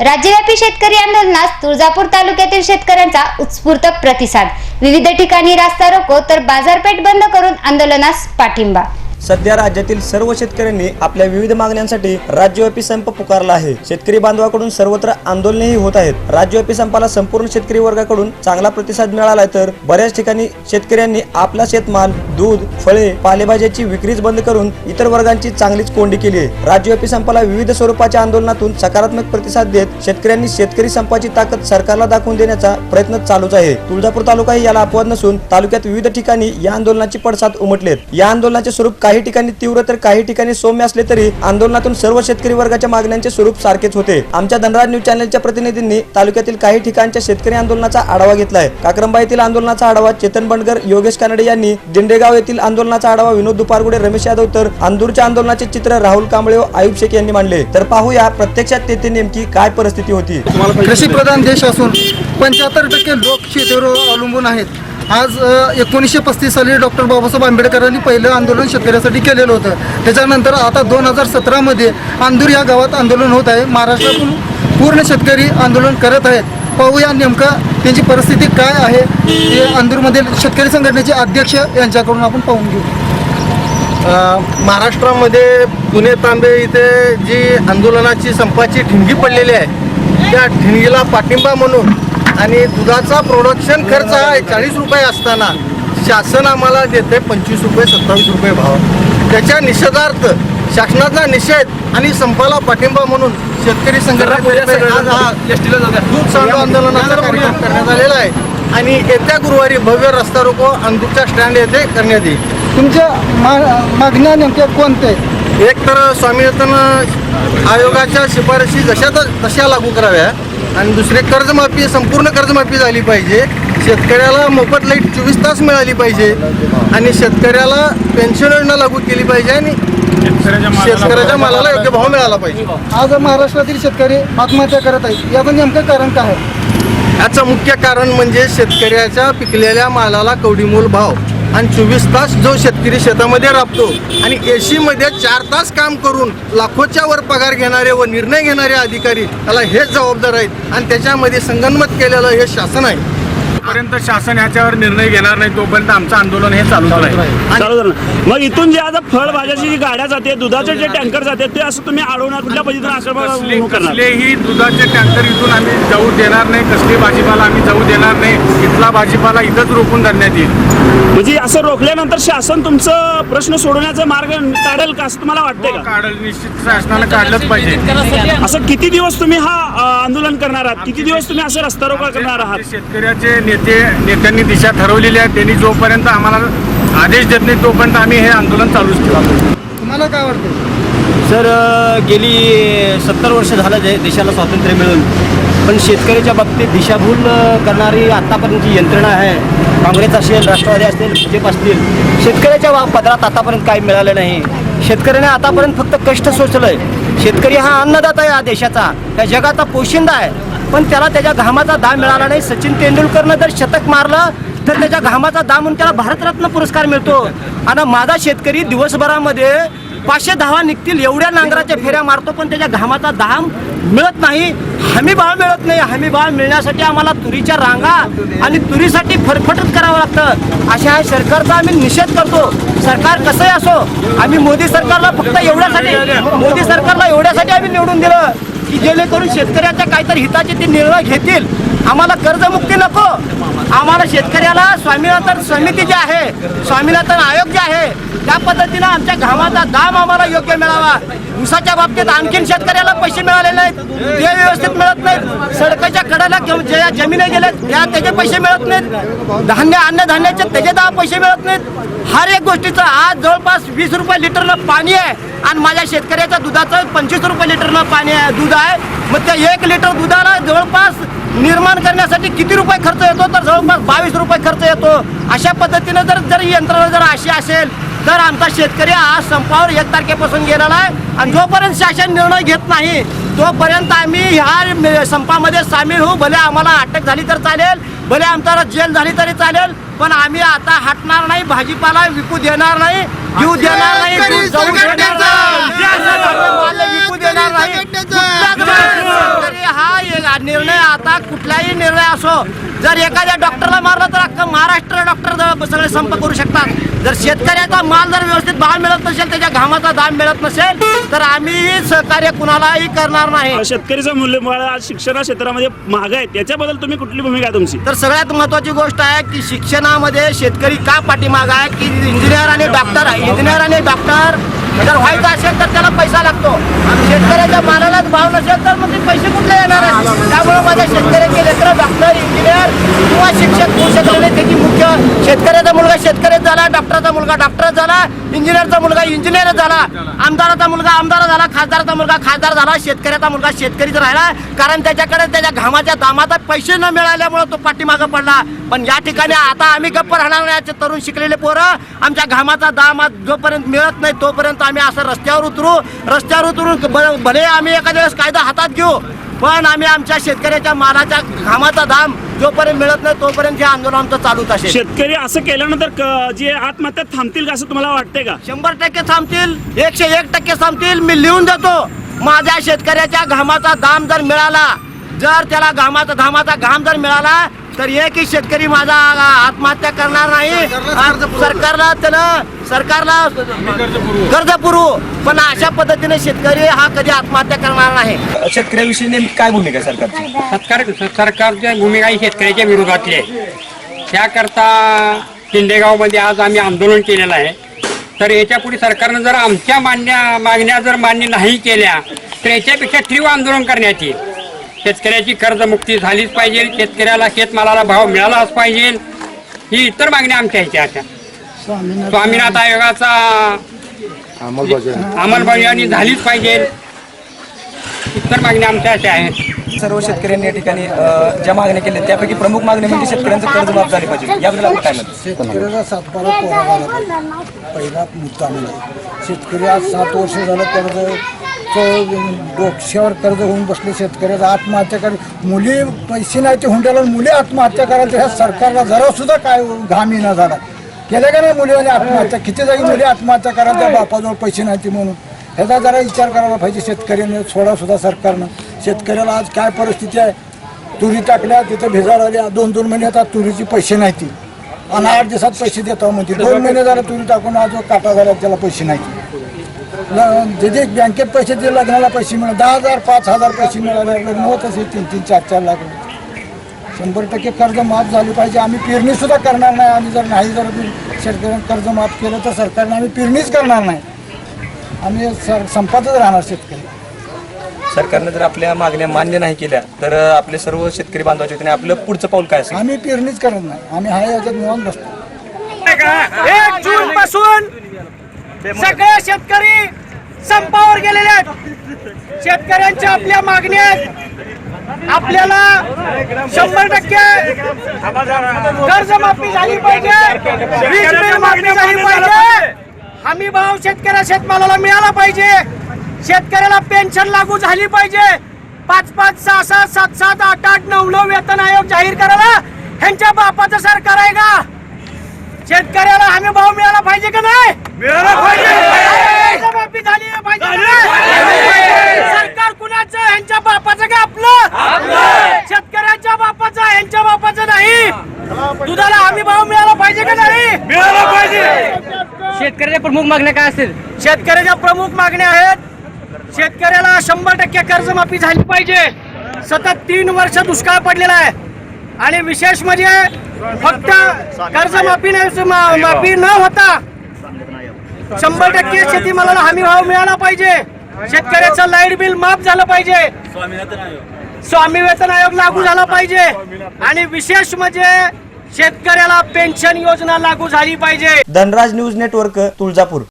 राज्यव्यापी शेतकरी आंदोलनास तुळजापूर तालुक्यातील शेतकऱ्यांचा उत्स्फूर्त प्रतिसाद. विविध ठिकाणी रास्ता रोको तर बाजारपेठ बंद करून आंदोलनास पाठिंबा सध्या राज्यातील सर्व शेतकऱ्यांनी आपल्या विविध मागण्यांसाठी राज्यव्यापी संप पुकारला आहे. शेतकरी बांधवाकडून सर्वत्र आंदोलनेही होत आहेत. राज्यव्यापी संपाला संपूर्ण शेतकरी वर्गाकडून चांगला प्रतिसाद मिळाला तर बऱ्याच ठिकाणी शेतकऱ्यांनी आपला शेतमाल दूध फळे पालेभाज्याची विक्रीच बंद करून इतर वर्गांची चांगलीच कोंडी केली आहे. राज्यव्यापी संपाला विविध स्वरूपाच्या आंदोलनातून सकारात्मक प्रतिसाद देत शेतकऱ्यांनी शेतकरी संपाची ताकद सरकारला दाखवून देण्याचा प्रयत्न चालूच आहे. तुळजापूर तालुकाही याला अपवाद नसून तालुक्यात विविध ठिकाणी या आंदोलनाची पडसाद उमटलेत. या आंदोलनाचे स्वरूप काही ठिकाणी तीव्र तर काही ठिकाणी सौम्य असले तरी आंदोलनातून सर्व शेतकरी वर्गाच्या मागण्यांचे स्वरूप सारखेच होते. आमच्या धनराज न्यूज चॅनलच्या प्रतिनिधींनी तालुक्यातील काही ठिकाणच्या शेतकरी आंदोलनाचा आढावा घेतलाय. काक्रंबा येथील आंदोलनाचा आढावा चेतन बंडगर योगेश कानडे यांनी दिंडेगाव येथील आंदोलनाचा आढावा विनोद दुपारगुडे रमेश यादव तर अंदूरच्या आंदोलनाचे चित्र राहुल कांबळे व आयुब शेख यांनी मांडले. तर पाहूया प्रत्यक्षात तेथे नेमकी काय परिस्थिती होती. कृषी प्रधान देश असून पंच्याहत्तर टक्के लोक शेतीवर अवलंबून आहेत. आज एकोणीसशे पस्तीस साली डॉक्टर बाबासाहेब आंबेडकरांनी पहिलं आंदोलन शेतकऱ्यासाठी केलेलं होतं. त्याच्यानंतर आता दोन हजार सतरामध्ये अंदूर या गावात आंदोलन होत आहे. महाराष्ट्रातून पूर्ण शेतकरी आंदोलन करत आहेत. पाहूया नेमकं त्यांची परिस्थिती काय आहे. हे अंदूरमधील शेतकरी संघटनेचे अध्यक्ष यांच्याकडून आपण पाहून घेऊ. महाराष्ट्रामध्ये पुणे तांबे इथे जी आंदोलनाची संपाची ठिणगी पडलेली आहे त्या ठिणगीला पाठिंबा म्हणून आणि दुधाचा प्रोडक्शन खर्च हा चाळीस रुपये असताना शासन आम्हाला देते पंचवीस रुपये सत्तावीस रुपये भाव. त्याच्या निषेधार्थ शासनाचा निषेध आणि संपाला पाठिंबा म्हणून शेतकरी संघटना हा दूध चालू आंदोलनाचा कार्यक्रम करण्यात आलेला आहे. आणि येत्या गुरुवारी भव्य रस्ता रोको अंदूरच्या स्टँड येथे करण्यात येईल. तुमच्या मा मागण्या नेमक्या कोणत्या आहेत? एक तर स्वामीनाथन आयोगाच्या शिफारशी जशा तशा लागू कराव्या. आणि दुसरे कर्जमाफी संपूर्ण कर्जमाफी झाली पाहिजे. शेतकऱ्याला मोफत लाइट चोवीस तास मिळाली पाहिजे. आणि शेतकऱ्याला पेन्शन योजना लागू केली पाहिजे आणि शेतकऱ्याच्या मालाला योग्य भाव मिळाला पाहिजे. आज महाराष्ट्रातील शेतकरी आत्महत्या करत आहेत. याचं नेमकं कारण काय आहे? याचं मुख्य कारण म्हणजे शेतकऱ्याच्या पिकलेल्या मालाला कवडीमोल भाव. आणि चोवीस तास जो शेतकरी शेतामध्ये राबतो आणि एसीमध्ये चार तास काम करून लाखोच्या वर पगार घेणारे व निर्णय घेणारे अधिकारी त्याला हेच जबाबदार आहेत. आणि त्याच्यामध्ये संगनमत केलेलं हे शासन आहे. पर्यंत शासन ह्याच्यावर निर्णय घेणार नाही तोपर्यंत आमचं आंदोलन हे राहील. चालू झालं मग इथून जे आता फळभाज्याची जी गाड्या जाते दुधाचे जे टँकर जाते ते असं तुम्ही अडवणार कुठल्या पद्धतीने करणार? कसलेही दुधाचे टँकर इथून आम्ही जाऊ देणार नाही कसली भाजीपाला आम्ही जाऊ देणार नाही इथला भाजीपाला इथंच रोखून धरण्यात येईल. म्हणजे असं रोखल्यानंतर शासन तुमचं प्रश्न सोडवण्याचा मार्ग काढेल का असं तुम्हाला वाटतंय का? काढल निश्चित शासनानं काढलंच पाहिजे. असं किती दिवस तुम्ही हा अ, आंदोलन करणार आहात? किती दिवस तुम्ही असं रस्ता रोका करणार आहात? शेतकऱ्याचे नेते नेत्यांनी दिशा ठरवलेली आहे. त्यांनी जोपर्यंत आम्हाला आदेश देत नाही तोपर्यंत आम्ही हे आंदोलन चालूच ठेवू तुम्हाला काय वाटतं? सर गेली सत्तर वर्ष झालं जे देशाला स्वातंत्र्य मिळून. पण शेतकऱ्याच्या बाबतीत दिशाभूल करणारी आत्तापर्यंतची यंत्रणा आहे काँग्रेस असेल राष्ट्रवादी असेल बी जे पी असतील शेतकऱ्याच्या वा- पदरात आतापर्यंत काही मिळालं नाही. शेतकऱ्याने आतापर्यंत फक्त कष्ट सोचलं आहे शेतकरी हा अन्नदाता आहे या देशाचा. या जगाचा पोशिंदा आहे. पण त्याला त्याच्या घामाचा दाम मिळाला नाही. सचिन तेंडुलकरनं जर शतक मारलं तर त्याच्या घामाचा दाम म्हणून त्याला भारतरत्न पुरस्कार मिळतो. आणि माझा शेतकरी दिवसभरामध्ये पाचशे धावा निघतील एवढ्या नांगराच्या फेऱ्या मारतो पण त्याच्या घामाचा दाम मिळत नाही. हमी भाव मिळत नाही. हमी भाव मिळण्यासाठी आम्हाला तुरीच्या रांगा आणि तुरीसाठी फरफटत करावं लागतं. अशा ह्या सरकारचा आम्ही निषेध करतो. सरकार कसंही असो आम्ही मोदी सरकारला फक्त एवढ्यासाठी मोदी सरकारला एवढ्यासाठी आम्ही निवडून दिलं. की जेणेकरून शेतकऱ्याच्या काहीतरी हिताचे ते निर्णय घेतील. आम्हाला कर्जमुक्ती नको. आम्हाला शेतकऱ्याला स्वामीनाथन समिती जी आहे स्वामीनाथन आयोग जे आहे त्या पद्धतीनं आमच्या घामाचा दाम आम्हाला योग्य मिळावा. ऊसाच्या बाबतीत आणखीन शेतकऱ्याला पैसे मिळाले नाहीत ते व्यवस्थित मिळत नाहीत. सडकाच्या कडाला घेऊन ज्या जमिनी गेल्यात त्या त्याचे पैसे मिळत नाहीत. धान्य अन्नधान्याचे त्याचे दहा पैसे मिळत नाहीत. हर एक गोष्टीचं आज जवळपास वीस रुपये लिटरनं पाणी आहे आणि माझ्या शेतकऱ्याच्या दुधाचं पंचवीस रुपये लिटरनं पाणी आहे दूध आहे. मग त्या एक लिटर दुधाला जवळपास निर्माण करण्यासाठी किती रुपये खर्च येतो? तर जवळपास बावीस रुपये खर्च येतो. अशा पद्धतीनं जर जर ही यंत्रणा जर अशी असेल तर आमचा शेतकरी आज संपावर एक तारखेपासून गेलेला आहे. आणि जोपर्यंत शासन निर्णय घेत नाही तोपर्यंत आम्ही ह्या संपामध्ये सामील होऊ. भले आम्हाला अटक झाली तर चालेल भले आमच्याला जेल झाली तरी चालेल पण आम्ही आता हटणार नाही भाजीपाला विकू देणार नाही घेऊ देणार नाही विकू देणार नाही. निर्णय आता कुठलाही निर्णय असो जर एखाद्या डॉक्टरला मारलं तर अख्खं महाराष्ट्र डॉक्टर सगळे संप करू शकतात. जर शेतकऱ्याचा माल जर व्यवस्थित भाव मिळत नसेल त्याच्या घामाचा दाम मिळत नसेल तर आम्ही सहकार्य कुणालाही करणार नाही. शेतकरीचं मूल्यमाळ आज शिक्षणा क्षेत्रामध्ये महाग आहे. त्याच्याबद्दल तुम्ही कुठली भूमिका आहे तुमची? तर सगळ्यात महत्वाची गोष्ट आहे की शिक्षणामध्ये शेतकरी का पाठीमाग आहे? की इंजिनियर आणि डॉक्टर इंजिनियर आणि डॉक्टर जर व्हायचं असेल तर त्याला पैसा लागतो. शेतकऱ्याच्या मालालाच भाव नसेल तर मग ते पैसे कुठले येणार आहेत? त्यामुळे माझ्या शेतकऱ्याचे लेकर डॉक्टर इंजिनियर किंवा शिक्षक होऊ शकले नाही त्याची मुख्य शेतकऱ्याचा मुलगा शेतकरीच झाला डॉक्टरचा मुलगा डॉक्टरच झाला इंजिनियरचा मुलगा इंजिनियरच झाला आमदाराचा मुलगा आमदार झाला खासदाराचा मुलगा खासदार झाला शेतकऱ्याचा मुलगा शेतकरीच राहिला. कारण त्याच्याकडे त्याच्या घामाच्या दामाचा पैसे न मिळाल्यामुळे तो पाठीमागं पडला. पण या ठिकाणी आता आम्ही गप्प राहणार नाही तरुण शिकलेले पोरं. आमच्या घामाचा दाम आज जोपर्यंत मिळत नाही तोपर्यंत आम्ही असं रस्त्यावर उतरू. रस्त्यावर उतरून ब- भले आम्ही एखाद्या वेळेस कायदा हातात घेऊ पण आम्ही आमच्या शेतकऱ्याच्या मालाच्या घामाचा दाम जोपर्यंत मिळत नाही तोपर्यंत हे आंदोलन आमचं चालूच असेल. शेतकरी असं केल्यानंतर क- जे आत्महत्या थांबतील का असं तुम्हाला वाटतंय का? शंभर टक्के थांबतील एकशे एक टक्के थांबतील मी लिहून देतो. माझ्या शेतकऱ्याच्या घामाचा दाम जर मिळाला जर त्याला घामाचा घामाचा घाम जर मिळाला तर एकही शेतकरी माझा आत्महत्या करणार नाही. सरकारला त्यानं सरकारला कर्ज पुरवू. पण अशा पद्धतीने शेतकरी हा कधी आत्महत्या करणार नाही. शेतकऱ्याविषयी नेमकी काय भूमिका सरकारची? सरकार सरकारच्या भूमिका ही शेतकऱ्याच्या विरोधातली आहे. त्याकरता शिंदेगावमध्ये आज आम्ही आंदोलन केलेलं आहे. तर याच्यापुढे सरकारनं जर आमच्या मान्य मागण्या जर मान्य नाही केल्या तर याच्यापेक्षा तीव्र आंदोलन करण्यात येईल. शेतकऱ्याची कर्जमुक्ती झालीच पाहिजे शेतकऱ्याला शेतमालाला भाव मिळालाच पाहिजे. ही इतर मागण्या आमच्या ह्याच्या अशा स्वामीनाथ आयोगाचा अंमलबजावणी. झालीच पाहिजे. इतर मागण्या आमच्या अशा आहेत. सर्व शेतकऱ्यांनी या ठिकाणी ज्या मागण्या केल्या त्यापैकी प्रमुख मागणी म्हणजे शेतकऱ्यांचं कर्ज माफ झाले पाहिजे. याबद्दल आपण काय म्हणतो शेतकऱ्याचा सातबारा कोरा झाला. पहिला मुद्दा म्हणजे शेतकरी आज सात वर्ष झालं कर्ज डोक्यावर कर्ज होऊन बसले शेतकऱ्याचा आत्महत्या कर मुली पैसे नाही ते हुंड्याला मुली आत्महत्या करायला ह्या सरकारला जरा सुद्धा काय घाम येणं झाला. केल्या का नाही मुलीवाले आत्महत्या? किती जागी मुली आत्महत्या करायला त्या बापाजवळ पैसे नाही ते म्हणून. ह्याचा जरा विचार करायला पाहिजे शेतकऱ्याने सोडा सुद्धा सरकारनं. शेतकऱ्याला आज काय परिस्थिती आहे? तुरी टाकल्या तिथं भिजाड आल्या दोन दोन महिने आता तुरीचे पैसे नाही ती आणि आठ दिवसात पैसे देतो म्हणजे दोन महिने झाला तुरी टाकून आज काटा झाला त्याला पैसे नाही जे बँकेत पैसे दिले लग्नाला पैसे मिळाले. दहा हजार पाच हजार पैसे मिळाले. लग्न होत असेल तीन तीन चार चार लाख रुपये. शंभर टक्के कर्ज माफ झाली पाहिजे. आम्ही पेरणी सुद्धा करणार नाही. आम्ही जर नाही जर शेतकऱ्यांना कर्ज माफ केलं तर सरकारने आम्ही पेरणीच करणार नाही. आम्ही सर संपातच राहणार शेतकरी. सरकारनं जर आपल्या मागण्या मान्य नाही केल्या तर आपले सर्व शेतकरी बांधवाचे होते आणि आपलं पुढचं पाऊल काय असेल? आम्ही पेरणीच करत नाही. आम्ही हाय याच्यात निवांत बसतो. एक जून पासून सगळे शेतकरी संपावर गेलेले आहेत. शेतकऱ्यांच्या आपल्या मागण्या आहेत. आपल्याला शंभर टक्के कर्जमाफी झाली पाहिजे. वीज बिल मागणी झाली पाहिजे. हमी भाव शेतकऱ्या शेतमालाला मिळाला पाहिजे. शेतकऱ्याला पेन्शन लागू झाली पाहिजे. पाच पाच सहा सहा सात सात आठ आठ नऊ नऊ वेतन आयोग जाहीर करायला ह्यांच्या बापाचं सरकार आहे का? शेतकऱ्याला हमी भाव मिळाला पाहिजे का नाही? मिळाला पाहिजे. कर्जमाफी झाली पाहिजे? सरकार कुणाचं? ह्यांच्या बापाचं का आपलं? शेतकऱ्यांच्या बापाचं ह्यांच्या बापाचं नाही. दुधाला हमी भाव मिळाला पाहिजे का नाही? मिळाला पाहिजे. शेतकऱ्याच्या प्रमुख मागण्या काय असतील? शेतकऱ्याच्या प्रमुख मागण्या आहेत. शेतकऱ्याला शंभर टक्के कर्जमाफी झाली पाहिजे. सतत तीन वर्ष दुष्काळ पडलेला आहे. आणि विशेष म्हणजे फक्त कर्जमाफी माफी न होता शंभर टक्के शेतीमाला हमी भाव मिळाला पाहिजे. शेतकऱ्याचं लाइट बिल माफ झालं पाहिजे. स्वामी वेतन आयोग लागू झाला पाहिजे. आणि विशेष म्हणजे शेतकऱ्याला पेन्शन योजना लागू झाली पाहिजे. Dhanraj news network Tuljapur.